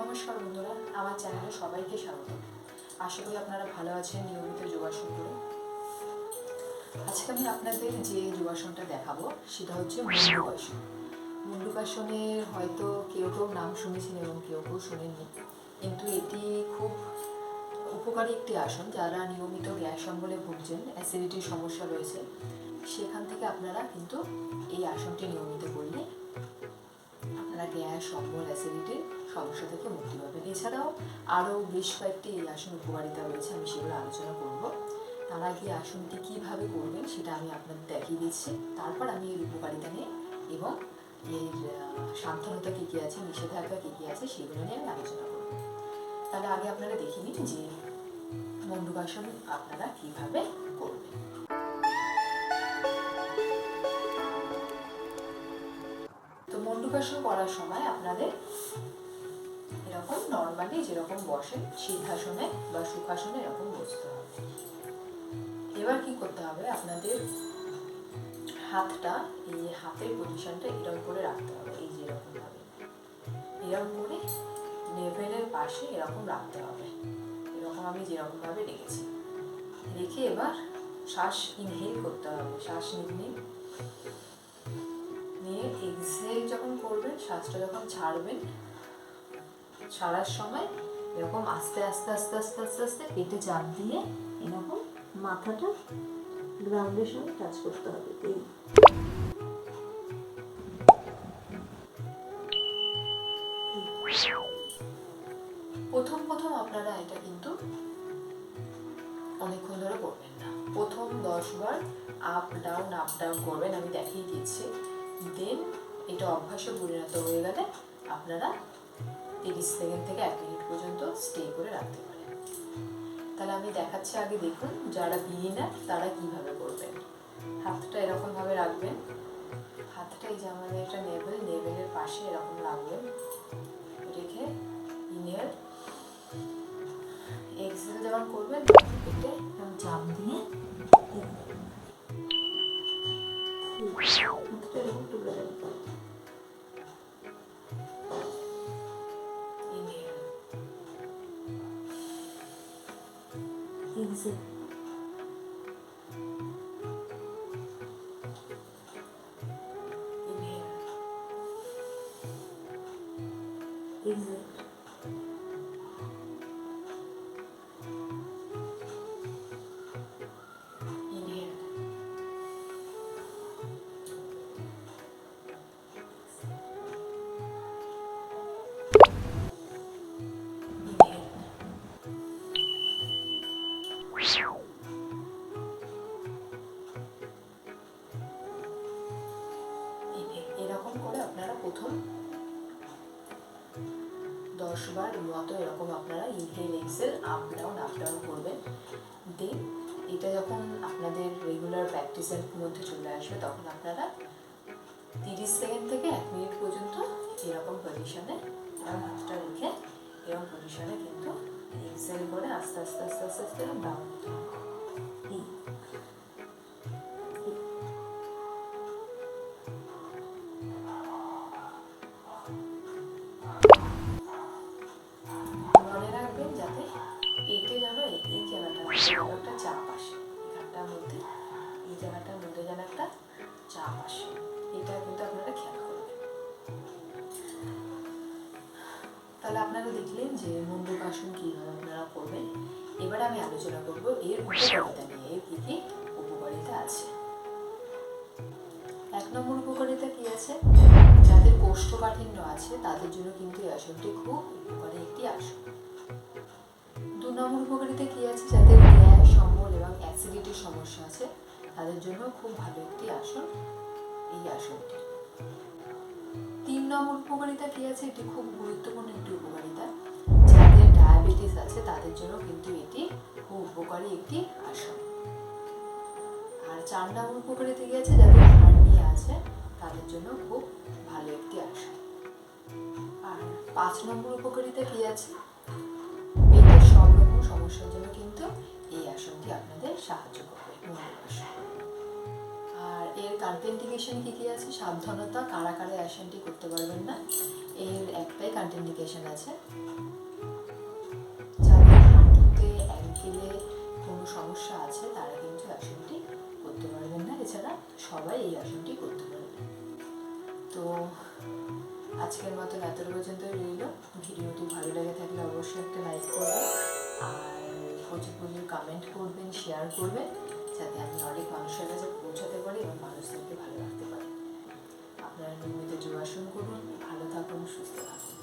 নমস্কার বন্ধুরা আমার চ্যানেলে সবাইকে স্বাগত। আশা করি আপনারা ভালো আছেন, নিয়মিত যোগাসন করে। আজকে আমি আপনাদের যে যোগাসনটা দেখাবো, সেটা হচ্ছে মুন্ডুকাসন। মুন্ডুকাসনের হয়তো কেউ কেউ নাম শুনেছেন এবং কেউ কেউ শোনেননি। কিন্তু এটি খুব উপকারী একটি আসন, যারা নিয়মিত গ্যাস অম্বলে ভুগছেন, অ্যাসিডিটির সমস্যা রয়েছে, সেখান থেকে আপনারা কিন্তু এই আসনটি নিয়মিত করলে আপনারা গ্যাস, অম্বল অ্যাসিডিটির সমস্যা থেকে মুক্তি পাবেন এছাড়াও আরও বেশ কয়েকটি এই আসন উপকারিতা রয়েছে, আমি সেগুলো আলোচনা করব। তার আগে আসনটি কীভাবে করবেন সেটা আমি আপনাদের দেখিয়ে দিচ্ছি। তারপর আমি এর উপকারিতা নিয়ে এবং এর সাবধানতা কী কী আছে, নিষেধাজ্ঞা কী কী আছে সেগুলো নিয়ে আমি আলোচনা করব। তাহলে আগে আপনারা দেখে নিন যে মন্ডুকাসন আপনারা কীভাবে তো করার সময় আপনাদের এরকম নর্মালি যেরকম বসে সিদ্ধাসনে বা সুখাসনে এরকম বসতে হবে। এবার কি করতে হবে? আপনাদের হাতটা, এই হাতের পজিশনটা এরকম করে রাখতে হবে, এই যে এরকম ভাবে। এরকম করে নেভেলের পাশে এরকম রাখতে হবে। এরকম আমি যেরকম ভাবে রেখেছি। রেখে এবার শ্বাস ইনহেল করতে হবে। শ্বাস নিন। নিয়ে এক্সেল যখন করবেন, শ্বাসটা যখন ছাড়বেন, ছাড়ার সময় এরকম আস্তে আস্তে আস্তে আস্তে আস্তে আস্তে পেটে চাপ দিয়ে এরকম মাথাটা গ্রাউন্ডের সঙ্গে টাচ করতে হবে। এই। প্রথম প্রথম আপনারা এটা কিন্তু অনেকক্ষণ ধরে করবেন না। প্রথম দশবার আপ ডাউন আপ ডাউন করবেন, আমি দেখিয়ে দিচ্ছি। দেন এটা অভ্যাসে পরিণত হয়ে গেলে আপনারা তিরিশ সেকেন্ড থেকে এক মিনিট পর্যন্ত স্টে করে রাখতে পারেন। তাহলে আমি দেখাচ্ছি আগে দেখুন যারা বিগিনার তারা কীভাবে করবেন। হাতটা এরকমভাবে রাখবেন। হাতটা এই যে আমাদের একটা নেভেল নেভেলের পাশে এরকম রাখবেন রেখে ইনহেল এক্সেল যখন করবেন পেটে চাপ দিয়ে এক্সেল ইনহেল এক্সেল Inhale. প্রথম। দশ বার মতো এরকম আপনারা inhale exhale up down up down করবেন। দেন এটা যখন আপনাদের রেগুলার প্র্যাকটিসের মধ্যে চলে আসবে, তখন আপনারা তিরিশ সেকেন্ড থেকে এক মিনিট পর্যন্ত এরকম পজিশনে এরকম হাতটা রেখে এরকম পজিশনে কিন্তু এক্সেল করে আস্তে আস্তে আস্তে আস্তে আস্তে ডাউন একটা চাপ আসে এখানটার মধ্যে, এই জায়গাটার মধ্যে যেন একটা চাপ আসে এটা কিন্তু আপনারা খেয়াল করবেন। তাহলে আপনারা দেখলেন যে মুন্ডুকাসন কীভাবে আপনারা করবেন। এবার আমি আলোচনা করব এর উপকারিতা নিয়ে, এর কী কী উপকারিতা আছে। এক নম্বর উপকারিতা কি আছে? যাদের কোষ্ঠকাঠিন্য আছে, তাদের জন্য কিন্তু এই আসনটি খুব উপকারী একটি আসন। দু নম্বর উপকারিতা কি আছে? যাদের জন্য খুব ভালো একটি আসন, এই আসনটি। তিন নম্বর উপকারিতা কি আছে? এটি খুব গুরুত্বপূর্ণ একটি উপকারিতা। যাদের ডায়াবেটিস আছে, তাদের জন্য কিন্তু এটি খুব উপকারী একটি আসন। আর চার নম্বর উপকারিতা কি আছে? যাদের হার্নিয়া আছে, তাদের জন্য খুব ভালো একটি আসন। আর পাঁচ নম্বর উপকারিতা কি আছে? পেটের সব রকম সমস্যার জন্য কিন্তু এই আসনটি আপনাদের সাহায্য এর কন্টেন্টিকেশন কি কি আছে? সাবধানতা, কারা কারা আসনটি করতে পারবেন না, এর একটাই কন্টেন্ডিকেশন আছে। যাদের হাঁটুতে অ্যাঙ্কেলে কোনো সমস্যা আছে, তারা কিন্তু আসনটি করতে পারবেন না। এছাড়া সবাই এই আসনটি করতে পারবে তো আজকের মতন এত পর্যন্তই রইল। ভিডিওটি ভালো লেগে থাকলে অবশ্যই একটা লাইক করবেন, আর প্রচুর প্রচুর কমেন্ট করবেন শেয়ার করবেন। যাতে আমি অনেক মানুষের কাছে পৌঁছাতে পারি এবং মানুষদেরকে ভালো রাখতে পারি। আপনারা নিয়মিত যোগাসন করুন, ভালো থাকুন, সুস্থ থাকুন।